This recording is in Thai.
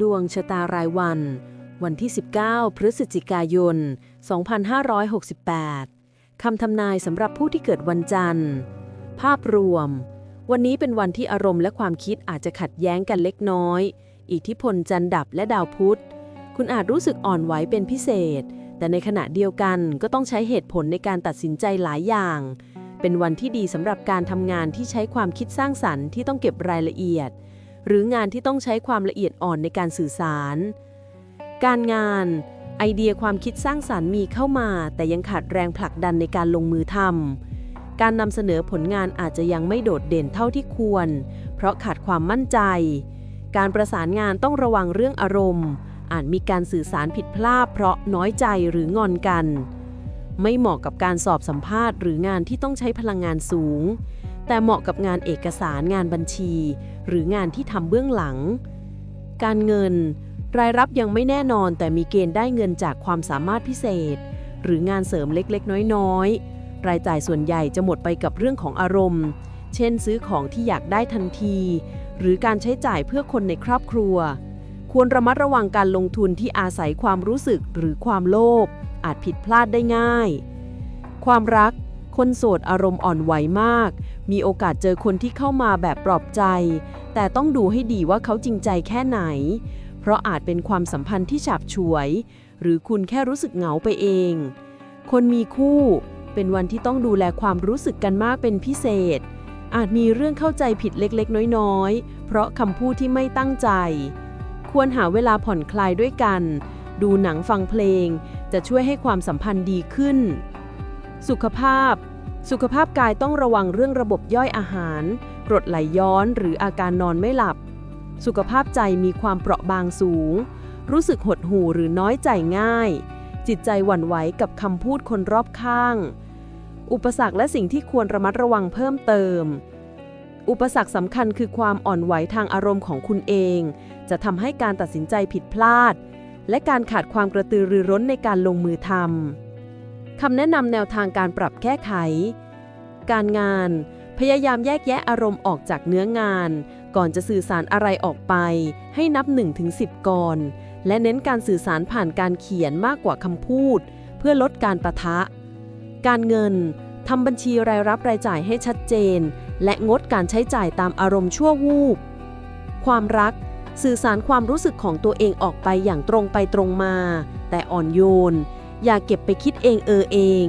ดวงชะตารายวัน วันที่ 19 พฤศจิกายน 2568 คำทำนายสำหรับผู้ที่เกิดวันจันทร์ ภาพรวม วันนี้เป็นวันที่อารมณ์และความคิดอาจจะขัดแย้งกันเล็กน้อย อิทธิพลจันทร์ดับและดาวพุธ คุณอาจรู้สึกอ่อนไหวเป็นพิเศษ แต่ในขณะเดียวกันก็ต้องใช้เหตุผลในการตัดสินใจหลายอย่าง เป็นวันที่ดีสำหรับการทำงานที่ใช้ความคิดสร้างสรรค์ที่ต้องเก็บรายละเอียด หรืองานที่ต้องใช้ความละเอียดอ่อนในการสื่อสาร การงาน ไอเดียความคิดสร้างสรรค์มีเข้ามา แต่ยังขาดแรงผลักดันในการลงมือทำการนำเสนอผลงานอาจจะยังไม่โดดเด่นเท่าที่ควร เพราะขาดความมั่นใจ การประสานงานต้องระวังเรื่องอารมณ์ อาจมีการสื่อสารผิดพลาดเพราะน้อยใจหรืองอนกัน ไม่เหมาะกับการสอบสัมภาษณ์หรืองานที่ต้องใช้พลังงานสูง แต่เหมาะกับงานเอกสารงานบัญชี หรืองานที่ทำเบื้องหลัง การเงิน รายรับยังไม่แน่นอนแต่มีเกณฑ์ได้เงินจากความสามารถพิเศษ หรืองานเสริมเล็กๆ น้อยๆ รายจ่ายส่วนใหญ่จะหมดไปกับเรื่องของอารมณ์ เช่น ซื้อของที่อยากได้ทันที หรือการใช้จ่ายเพื่อคนในครอบครัว ควรระมัดระวังการลงทุนที่อาศัยความรู้สึกหรือความโลภอาจผิดพลาดได้ง่าย ความรัก คนโสดอารมณ์อ่อนไหวมาก มีโอกาสเจอคนที่เข้ามาแบบปลอบใจ แต่ต้องดูให้ดีว่าเขาจริงใจแค่ไหน เพราะอาจเป็นความสัมพันธ์ที่ฉับฉวย หรือคุณแค่รู้สึกเหงาไปเอง คนมีคู่ เป็นวันที่ต้องดูแลความรู้สึกกันมากเป็นพิเศษ อาจมีเรื่องเข้าใจผิดเล็กๆ น้อยๆ เพราะคำพูดที่ไม่ตั้งใจ ควรหาเวลาผ่อนคลายด้วยกัน ดูหนังฟังเพลง จะช่วยให้ความสัมพันธ์ดีขึ้นสุขภาพ สุขภาพกายต้องระวังเรื่องระบบย่อยอาหาร กรดไหลย้อนหรืออาการนอนไม่หลับ สุขภาพใจมีความเปราะบางสูง รู้สึกหดหู่หรือน้อยใจง่าย จิตใจหวั่นไหวกับคำพูดคนรอบข้าง อุปสรรคและสิ่งที่ควรระมัดระวังเพิ่มเติม อุปสรรคสำคัญคือความอ่อนไหวทางอารมณ์ของคุณเอง จะทำให้การตัดสินใจผิดพลาด และการขาดความกระตือรือร้นในการลงมือทำคำแนะนำแนวทางการปรับแก้ไข การงาน พยายามแยกแยะอารมณ์ออกจากเนื้องาน ก่อนจะสื่อสารอะไรออกไป ให้นับ 1-10 ก่อน และเน้นการสื่อสารผ่านการเขียนมากกว่าคำพูด เพื่อลดการประทะ การเงินทำบัญชีรายรับรายจ่ายให้ชัดเจน และงดการใช้จ่ายตามอารมณ์ชั่ววูบ ความรัก สื่อสารความรู้สึกของตัวเองออกไปอย่างตรงไปตรงมา แต่อ่อนโยน อย่าเก็บไปคิดเองเออเอง